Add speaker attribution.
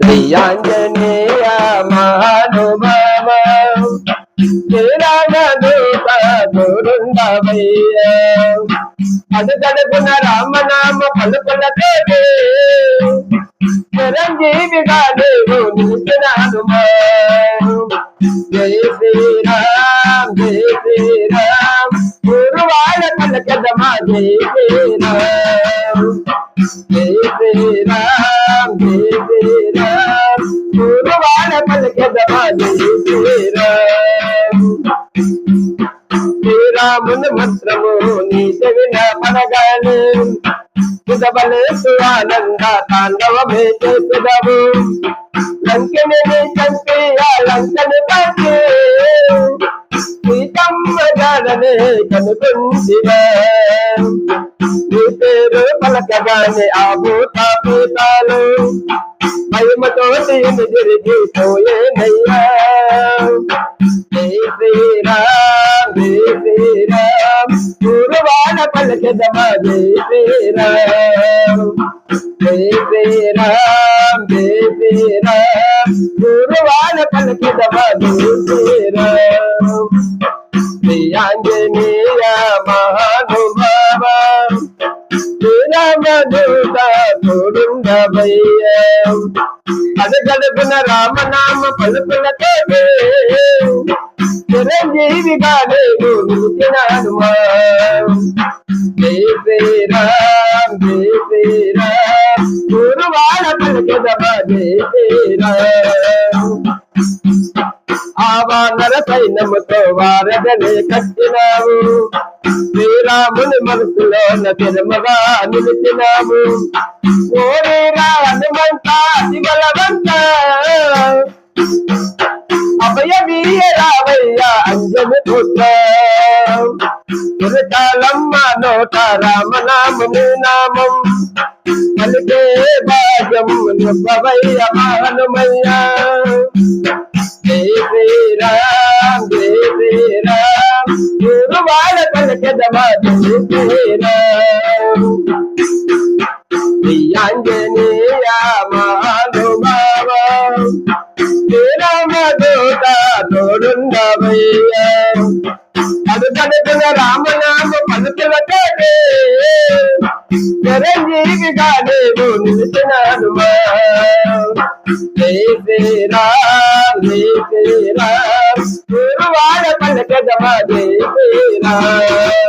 Speaker 1: శ్రీయాంజనేయ మహానుభావ శ్రీరామదూత గురుండవయ్య అడుగడుగున రామనామ పలుకులతో చిరంజీవిగా నీవు నిలిచినాను జై శ్రీరామ్ జై శ్రీరామ్ గురువాడ పలకదమా జై శ్రీరామ్. జై శ్రీరామ్ జై శ్రీరామ్ గురువాడ పలకదమా జై శ్రీరామ్ శ్రీరాముని మంత్రము నీ చెవిన పడగానే సుధబలేసు ఆనంద తాండవమే చేసేదవు లంకని చంపి ఆ లంకని తాకి సీతమ్మ జాడనే కనుకుందివా పేరు పలకగానే ఆ భూత భూతాలు భయమతోటి తిరిగి పోయేనయ్యా జై శ్రీరామ్ జై శ్రీరామ్ గురువాడ పలకదమా జై శ్రీరామ్. జై శ్రీరామ్ జై శ్రీరామ్ గురువాడ పలకదమా జై శ్రీరామ్. శ్రీ ఆంజనేయ శ్రీరామదూత తోడుండవయ్య అడగడుగున రామనామ పలుకులతో చిరంజీవిగా నేను నిలిచినాను జై శ్రీరామ్ జై శ్రీరామ్ గురువాడ పలుకదమా జై శ్రీరామ్ ఆవానర సైన్యముతో వారదనే కట్టినావు. శ్రీరాముని మనసులోన తిరుమగా నిలిచినాము ఓరేరా హనుమంత శివలవంత అభయ వీయ రావయ్య అంజని పుత్ర చిరకాలమ్మ నోట రామనామము నామం. పలికే భాగ్యం నువ్వవయ్య హనుమయ్య గురువాడ పలకదమా జై శ్రీరామ్ శ్రీ ఆంజనేయ మహానుభావ శ్రీరామదూత తోడుండవయ్య అడుగడుగున రామనామ పలుకులతో చిరంజీవిగా నేను నిలిచినాను జై శ్రీరామ్ జై శ్రీరామ్ గురువాడ పలకదమా జై శ్రీరామ్